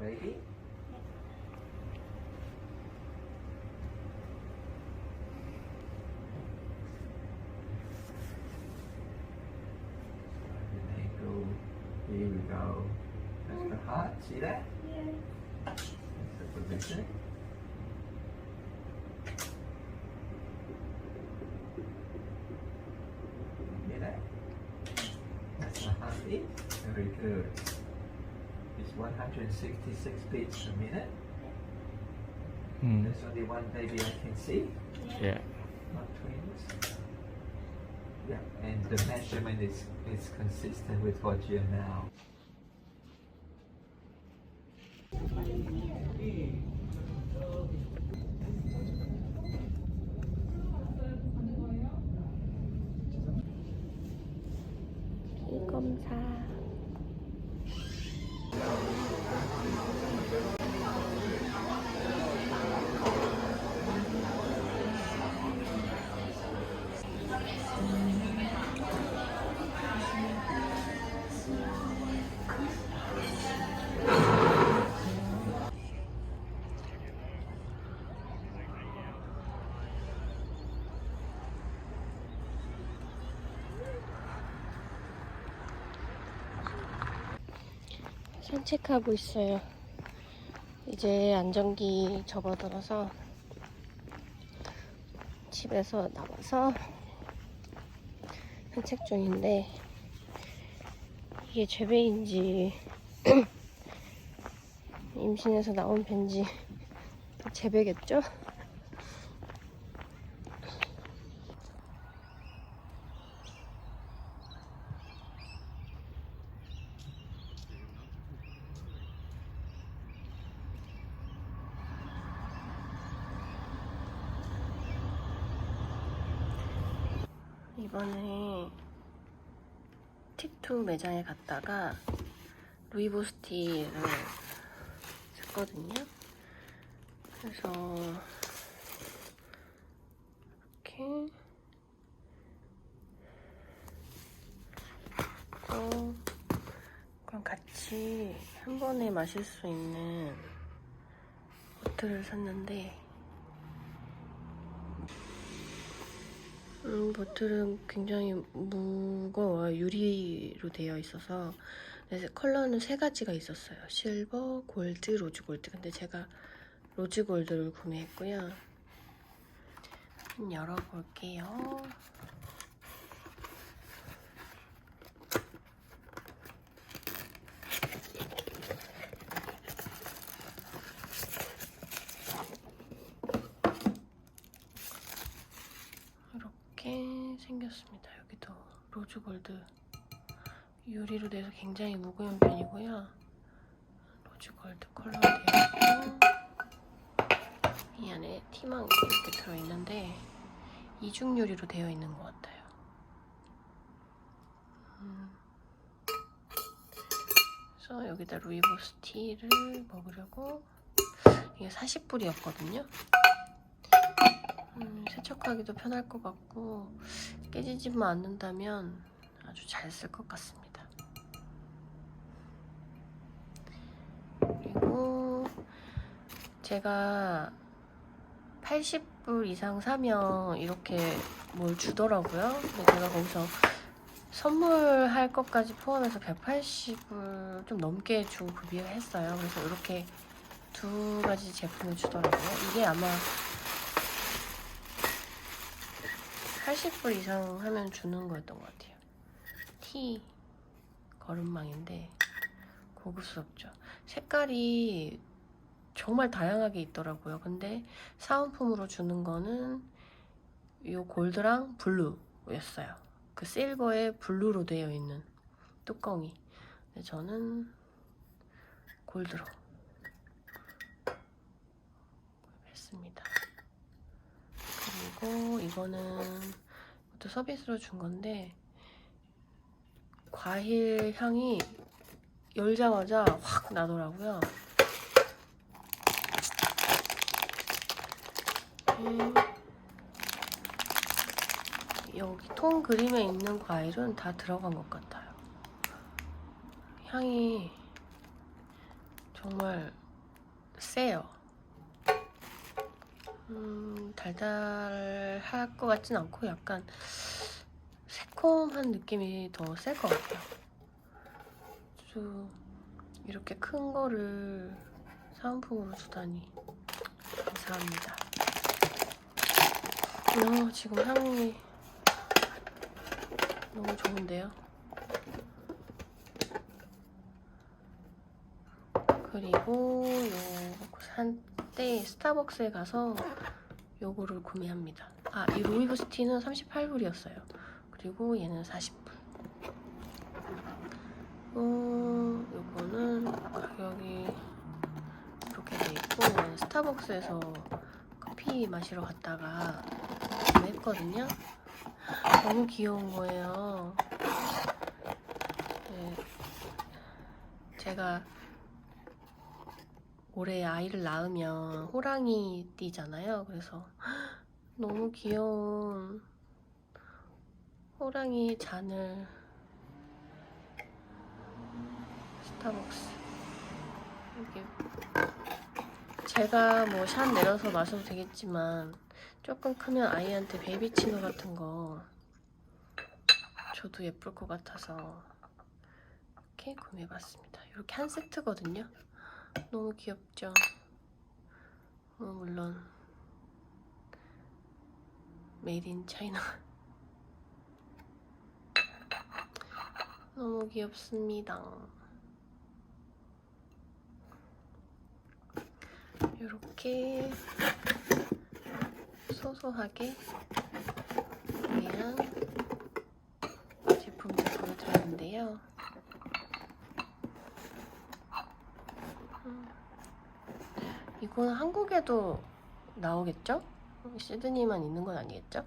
Ready? Here we go. That's the heart. See that? Yeah. That's the position. Hear that? That's the heartbeat. Very good. 166 beats a minute. Mm. There's only one baby I can see. Yeah. Not twins. Yeah, and the measurement is, is consistent with what you're now. 검사 산책하고 있어요. 이제 안정기 접어들어서 집에서 나와서 산책 중인데 이게 제 배인지 임신해서 나온 배인지 제 배겠죠? 이번에 틱투 매장에 갔다가 루이보스티를 샀거든요. 그래서 이렇게 또 그럼 같이 한 번에 마실 수 있는 보틀을 샀는데 음, 보틀은 굉장히 무거워요. 유리로 되어 있어서. 그래서 컬러는 세 가지가 있었어요. 실버, 골드, 로즈 골드. 근데 제가 로즈 골드를 구매했고요. 열어볼게요. 생겼습니다. 여기도 로즈 골드 유리로 돼서 굉장히 무거운 편이고요. 로즈 골드 컬러 되어 있고 이 안에 티망이 이렇게 들어있는데 이중 유리로 되어 있는 것 같아요. 음. 그래서 여기다 루이보스 티를 먹으려고 이게 40불이었거든요. 음, 세척하기도 편할 것 같고 깨지지만 않는다면 아주 잘 쓸 것 같습니다. 그리고 제가 80불 이상 사면 이렇게 뭘 주더라고요. 근데 제가 거기서 선물할 것까지 포함해서 180불 좀 넘게 주고 구비를 했어요. 그래서 이렇게 두 가지 제품을 주더라고요. 이게 아마 80불 이상 하면 주는 거였던 것 같아요. 티 거름망인데 고급스럽죠. 색깔이 정말 다양하게 있더라고요. 근데 사은품으로 주는 거는 이 골드랑 블루였어요. 그 실버에 블루로 되어 있는 뚜껑이. 근데 저는 골드로 했습니다. 그리고 이거는 또 서비스로 준 건데 과일 향이 열자마자 확 나더라고요. 음, 여기 통 그림에 있는 과일은 다 들어간 것 같아요. 향이 정말 세요. 음, 달달할 것 같진 않고 약간 새콤한 느낌이 더 셀 것 같아요. 이렇게 큰 거를 사은품으로 주다니 감사합니다. 어, 지금 향이 너무 좋은데요? 그리고 요한 때 스타벅스에 가서 요거를 구매합니다. 아, 이 로이브 스티는 38불이었어요. 그리고 얘는 40불. 어, 요거는 가격이 이렇게 돼 있고 스타벅스에서 커피 마시러 갔다가 구매했거든요. 너무 귀여운 거예요. 네, 제가 올해 아이를 낳으면 호랑이 띠잖아요. 그래서 너무 귀여운 호랑이 잔을 스타벅스 이게 제가 뭐 샷 내려서 마셔도 되겠지만 조금 크면 아이한테 베이비 치노 같은 거 줘도 예쁠 것 같아서 이렇게 구매해봤습니다. 이렇게 한 세트거든요. 너무 귀엽죠? 어, 물론 메이드 인 차이나 너무 귀엽습니다. 이렇게 소소하게 그냥 제품들 보여드렸는데요. 이거는 한국에도 나오겠죠? 시드니만 있는 건 아니겠죠?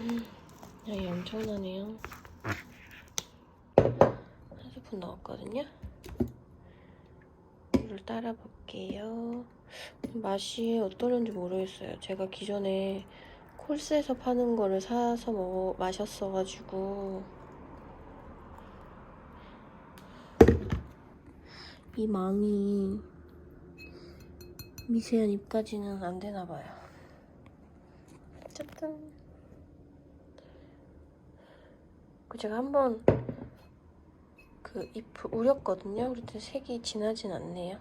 음, 양이 엄청나네요. 한 스푼 넣었거든요. 물을 따라 볼게요. 맛이 어떠는지 모르겠어요. 제가 기존에 콜스에서 파는 거를 사서 먹어 마셨어가지고 이 망이 미세한 입까지는 안 되나 봐요. 짜잔. 그 제가 한번 그 잎을 우렸거든요. 그런데 색이 진하진 않네요.